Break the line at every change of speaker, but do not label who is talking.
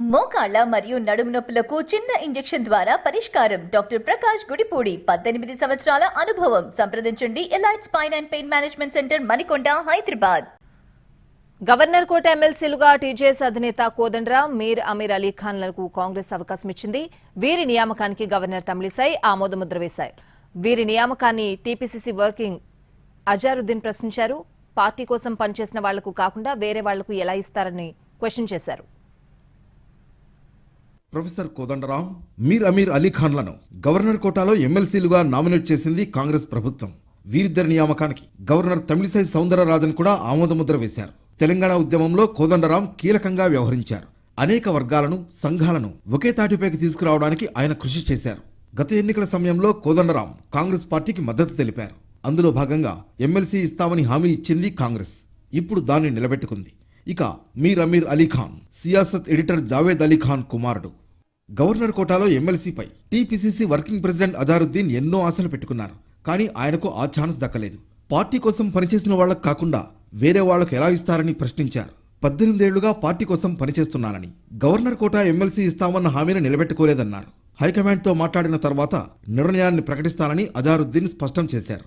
మోకాళ్ళ మరియు నడుము నొప్పులకు చిన్న ఇంజెక్షన్ ద్వారా పరిష్కారం. డాక్టర్ ప్రకాష్ గుడిపూడి పద్దెనిమిది సంవత్సరాల అనుభవం. సంప్రదించండి. Elite spine and pain management centre Manikonda Hyderabad.
Governor quota ఎమ్మెల్సీలుగా TJS అధినేత కోదండరాం మీర్ అమీర్ అలీ ఖాన్లకు కాంగ్రెస్ అవకాశం ఇచ్చింది. వీరి నియామకానికి గవర్నర్ తమిళిసై ఆమోదముద్ర వేశారు. వీరి నియామకాన్ని టీపీసీసీ వర్కింగ్ అజారుద్దీన్ ప్రశ్నించారు. పార్టీ కోసం పనిచేసిన వాళ్ళకు కాకుండా వేరే వాళ్ళకు ఎలా ఇస్తారని క్వశ్చన్ చేశారు.
ప్రొఫెసర్ కోదండరాం మీర్ అమీర్ అలీఖాన్లను గవర్నర్ కోటాలో ఎమ్మెల్సీలుగా నామినేట్ చేసింది కాంగ్రెస్ ప్రభుత్వం. వీరిద్దరి నియామకానికి గవర్నర్ తమిళిసై సౌందరరాజన్ కూడా ఆమోదముద్ర వేశారు. తెలంగాణ ఉద్యమంలో కోదండరాం కీలకంగా వ్యవహరించారు. అనేక వర్గాలను సంఘాలను ఒకే తాటిపైకి తీసుకురావడానికి ఆయన కృషి చేశారు. గత ఎన్నికల సమయంలో కోదండరాం కాంగ్రెస్ పార్టీకి మద్దతు తెలిపారు. అందులో భాగంగా ఎమ్మెల్సీ ఇస్తామని హామీ ఇచ్చింది కాంగ్రెస్. ఇప్పుడు దాన్ని నిలబెట్టుకుంది. ఇక మీర్ అమీర్ అలీఖాన్ సియాసత్ ఎడిటర్ జావేద్ అలీ ఖాన్ కుమారుడు. గవర్నర్ కోటాలో ఎమ్మెల్సీపై టీపీసీసీ వర్కింగ్ ప్రెసిడెంట్ అజారుద్దీన్ ఎన్నో ఆశలు పెట్టుకున్నారు. కానీ ఆయనకు ఆ ఛాన్స్ దక్కలేదు. పార్టీ కోసం పనిచేసిన వాళ్ళకు కాకుండా వేరే వాళ్ళకు ఎలా ఇస్తారని ప్రశ్నించారు. పద్దెనిమిదేళ్ళుగా పార్టీ కోసం పనిచేస్తున్నానని గవర్నర్ కోటా ఎమ్మెల్సీ ఇస్తామన్న హామీని నిలబెట్టుకోలేదన్నారు. హైకమాండ్తో మాట్లాడిన తర్వాత నిర్ణయాన్ని ప్రకటిస్తానని అజారుద్దీన్ స్పష్టం చేశారు.